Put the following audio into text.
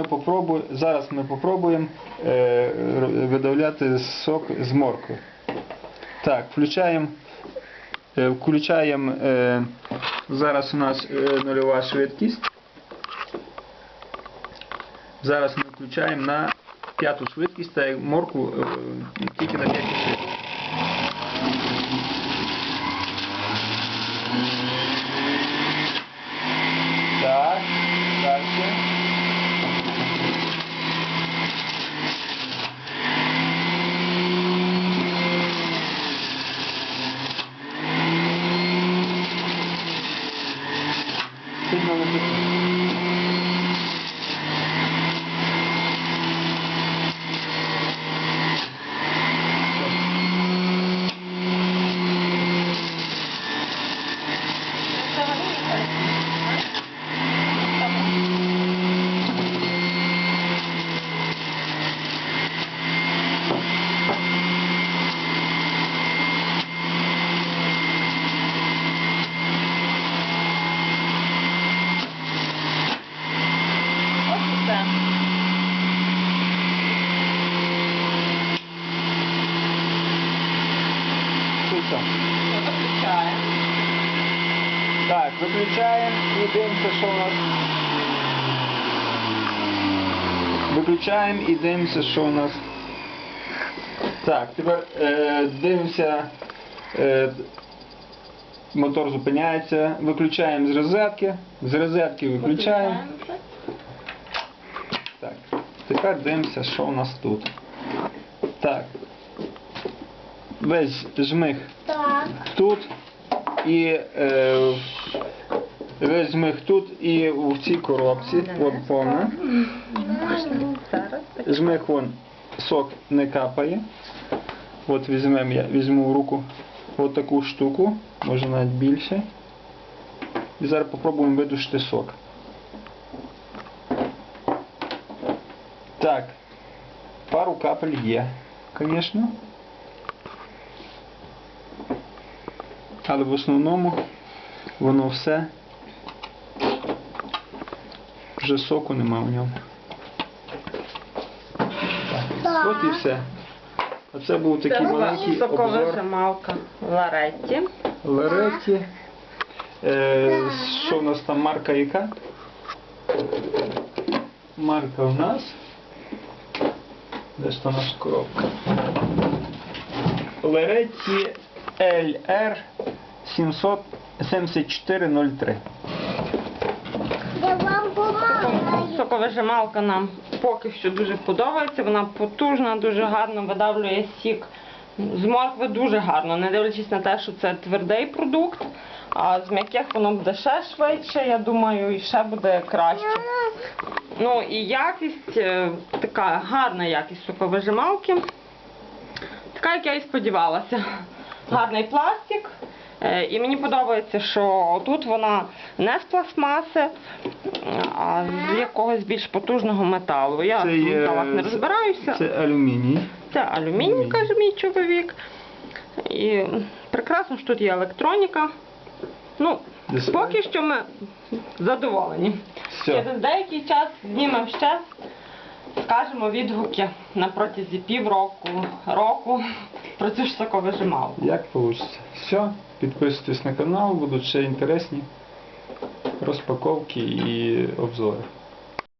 ми попробуємо, зараз ми попробуємо е, видавляти сок з моркви. Так, включаємо, е, включаємо е, зараз у нас е, нульова швидкість. Зараз ми включаємо на п'яту швидкість, та морку тільки на п'ятій швидкості. Так, дальше. Сильно не тисни. Ось і все. Тут все. Виключаємо. Так, виключаємо і дивимося, що у нас. Виключаємо і дивимося, що у нас. Так, тепер е, дивимося. Е, мотор зупиняється. Виключаємо з розетки. З розетки виключаємо. Так. Тепер дивимося, що у нас тут. Так. Весь жмих Так. тут і е, весь жмих тут і в цій коробці. От повна. Жмих вон сок не капає. От візьмемо, я візьму в руку от таку штуку, може навіть більше. І зараз попробуємо видушити сок. Так. Пару капель є, звісно. Але в основному воно все. Вже соку нема в ньому. Так. От і все. Оце був такий Це маленький сокова обзор жималка Ларетті. Лареті. Е, що в нас там марка яка? Марка в нас. Де ж там наша коробка? Лареті LR 77403. Я вам помагаю. Соковижималка нам поки що дуже подобається. Вона потужна, дуже гарно видавлює сік. З моркви дуже гарно, не дивлячись на те, що це твердий продукт. А з м'яких воно буде ще швидше, я думаю, і ще буде краще. Ну і якість, е, така гарна якість соковижималки. Така, як я і сподівалася. Гарний пластик. Е, І мені подобається, що тут вона не з пластмаси, а з якогось більш потужного металу. Я в металах не розбираюся. Це алюміній. Це алюміній, каже мій чоловік. І прекрасно, що тут є електроніка. Ну, поки що ми задоволені. Все. Через деякий час знімемо ще, скажемо відгуки на протязі півроку, року про цю ж соковижималку. Як вийде. Все. Підписуйтесь на канал, будуть ще інтересні розпаковки і обзори.